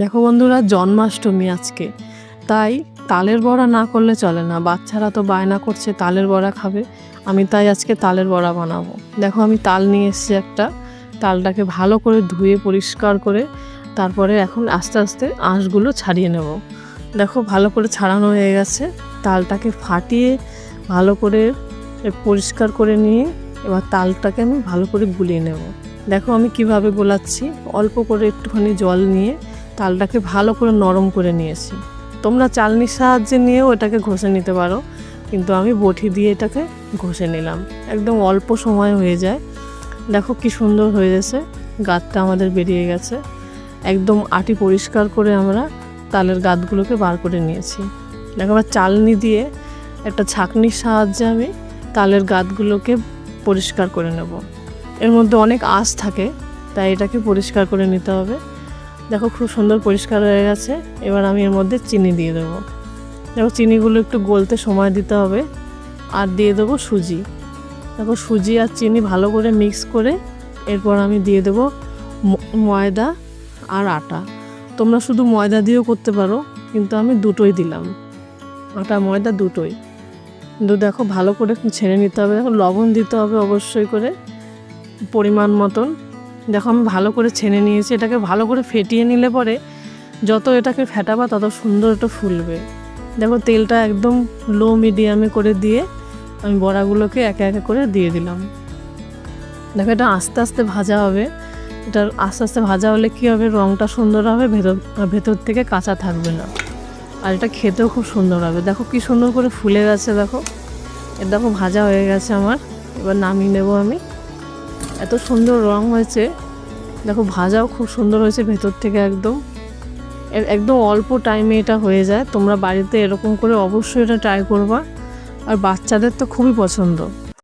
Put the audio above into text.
দেখো বন্ধুরা, জন্মাষ্টমী আজকে। তাই তালের বড়া না করলে চলে না। বাচ্চারা তো বায়না করছে, তালের বড়া খাবে। আমি তাই আজকে তালের বড়া বানাবো। দেখো আমি তাল নিয়ে এসেছি একটা। তালটাকে ভালো করে ধুয়ে, পরিষ্কার করে তারপরে এখন আস্তে আস্তে আঁশগুলো ছাড়িয়ে নেব। দেখো ভালো করে ছাড়ানো হয়ে গেছে। তালটাকে ফাটিয়ে ভালো করে পরিষ্কার করে নিয়ে এবার তালটাকে আমি ভালো করে গুলিয়ে নেব। দেখো আমি কীভাবে গোলাচ্ছি। অল্প করে একটুখানি জল নিয়ে তালটাকে ভালো করে নরম করে নিয়েছি। তোমরা চালনির সাহায্যে নিয়েও এটাকে ঘষে নিতে পারো, কিন্তু আমি বটি দিয়ে এটাকে ঘষে নিলাম। একদম অল্প সময় হয়ে যায়। দেখো কি সুন্দর হয়ে গেছে, গাতটা আমাদের বেরিয়ে গেছে। একদম আটি পরিষ্কার করে আমরা তালের গাতগুলোকে বার করে নিয়েছি। দেখো আবার চালনি দিয়ে একটা ছাঁকনির সাহায্যে আমি তালের গাতগুলোকে পরিষ্কার করে নেব। এর মধ্যে অনেক আঁশ থাকে, তাই এটাকে পরিষ্কার করে নিতে হবে। দেখো খুব সুন্দর পরিষ্কার হয়ে গেছে। এবার আমি এর মধ্যে চিনি দিয়ে দেবো। দেখো চিনিগুলো একটু গলতে সময় দিতে হবে। আর দিয়ে দেবো সুজি। দেখো সুজি আর চিনি ভালো করে মিক্স করে এরপর আমি দিয়ে দেবো ময়দা আর আটা। তোমরা শুধু ময়দা দিয়েও করতে পারো, কিন্তু আমি দুটোই দিলাম। আটা, ময়দা দুটোই। কিন্তু দেখো ভালো করে ছেড়ে নিতে হবে। দেখো লবণ দিতে হবে অবশ্যই করে, পরিমাণ মতন। দেখো, আমি ভালো করে ছেনে নিয়েছি, এটাকে ভালো করে ফেটিয়ে নিলে পরে যত এটাকে ফেটাবা তত সুন্দর এটা ফুলবে। দেখো, তেলটা একদম লো মিডিয়ামে করে দিয়ে আমি বড়াগুলোকে একে একে করে দিয়ে দিলাম। দেখো, এটা আস্তে আস্তে ভাজা হবে। এটা আস্তে আস্তে ভাজা হলে কী হবে? রঙটা সুন্দর হবে, ভেতর ভেতর থেকে কাঁচা থাকবে না। আর এটা খেতেও খুব সুন্দর হবে। দেখো, কি সুন্দর করে ফুলে গেছে, দেখো। এর দেখো, ভাজা হয়ে গেছে আমার। এবার নামিয়ে নেব আমি। এত সুন্দর রং হয়েছে। দেখো, ভাজাও খুব সুন্দর হয়েছে ভেতর থেকে একদম। একদম অল্প টাইমে এটা হয়ে যায়। তোমরা বাড়িতে এরকম করে অবশ্যই এটা ট্রাই করবা। আর বাচ্চাদের তো খুবই পছন্দ।